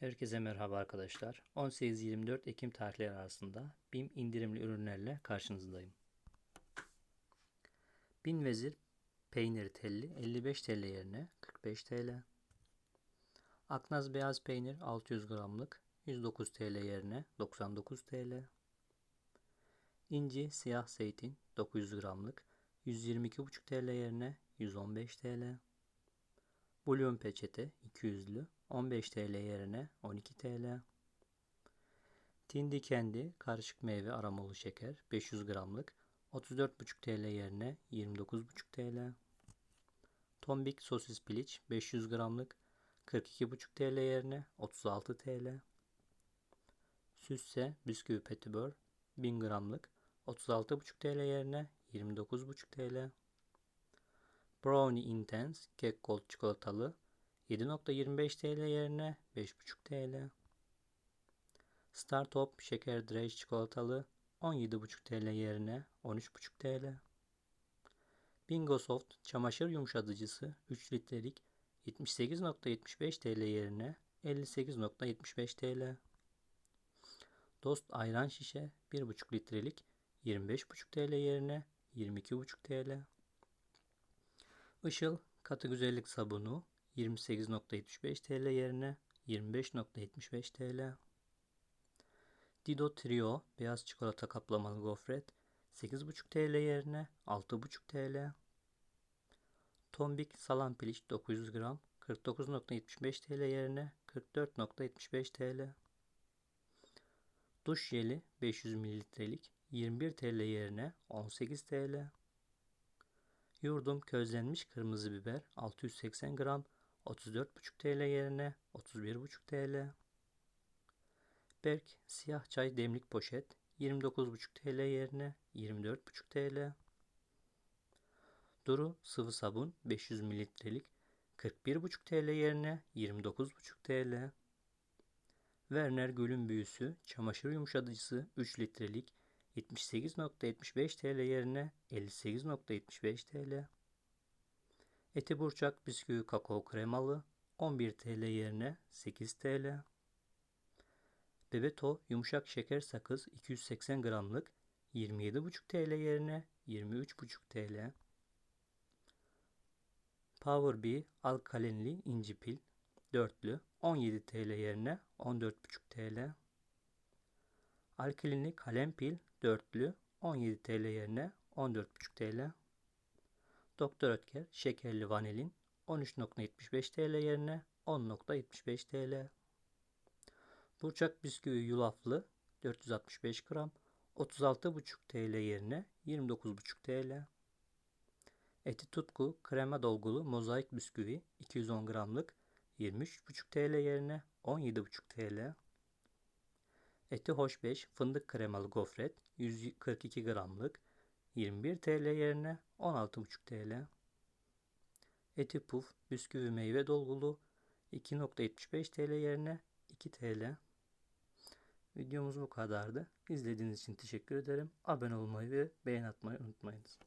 Herkese merhaba arkadaşlar. 18-24 Ekim tarihleri arasında BİM indirimli ürünlerle karşınızdayım. Bin Vezir peynir telli 55 TL yerine 45 TL. Aknaz beyaz peynir 600 gramlık 109 TL yerine 99 TL. İnci siyah zeytin 900 gramlık 122,5 TL yerine 115 TL. Bulyon peçete 200'lü 15 TL yerine 12 TL. Tindi kendi karışık meyve aromalı şeker 500 gramlık 34,5 TL yerine 29,5 TL. Tombik sosis piliç 500 gramlık 42,5 TL yerine 36 TL. Süsse bisküvi petibör 1000 gramlık 36,5 TL yerine 29,5 TL. Brownie Intense kek gold çikolatalı 7.25 TL yerine 5.5 TL. Startop şeker drage çikolatalı 17.5 TL yerine 13.5 TL. Bingo Soft çamaşır yumuşatıcısı 3 litrelik 78.75 TL yerine 58.75 TL. Dost ayran şişe 1.5 litrelik 25.5 TL yerine 22.5 TL. Işıl katı güzellik sabunu 28.75 TL yerine 25.75 TL. Dido Trio beyaz çikolata kaplamalı gofret 8.5 TL yerine 6.5 TL. Tombik salam piliç 900 gram 49.75 TL yerine 44.75 TL. Duş jeli 500 mililitrelik 21 TL yerine 18 TL. Yurdum közlenmiş kırmızı biber 680 gram 34,5 TL yerine 31,5 TL. Berk siyah çay demlik poşet 29,5 TL yerine 24,5 TL. Duru sıvı sabun 500 mililitrelik 41,5 TL yerine 29,5 TL. Werner Gül'ün büyüsü çamaşır yumuşatıcısı 3 litrelik 78.75 TL yerine 58.75 TL. Eti burçak bisküvi kakao kremalı 11 TL yerine 8 TL. Bebeto yumuşak şeker sakız 280 gramlık 27,5 TL yerine 23,5 TL. Power Bee alkalinli inci pil dörtlü 17 TL yerine 14,5 TL. Alkalinli kalem pil dörtlü 17 TL yerine 14,5 TL. Doktor Ötker şekerli vanilin 13.75 TL yerine 10.75 TL. Burçak bisküvi yulaflı 465 gram 36,5 TL yerine 29,5 TL. Eti tutku krema dolgulu mozaik bisküvi 210 gramlık 23,5 TL yerine 17,5 TL. Eti hoşbeş fındık kremalı gofret 142 gramlık 21 TL yerine 16,5 TL. Eti puf bisküvi meyve dolgulu 2.75 TL yerine 2 TL. Videomuz bu kadardı. İzlediğiniz için teşekkür ederim. Abone olmayı ve beğen atmayı unutmayınız.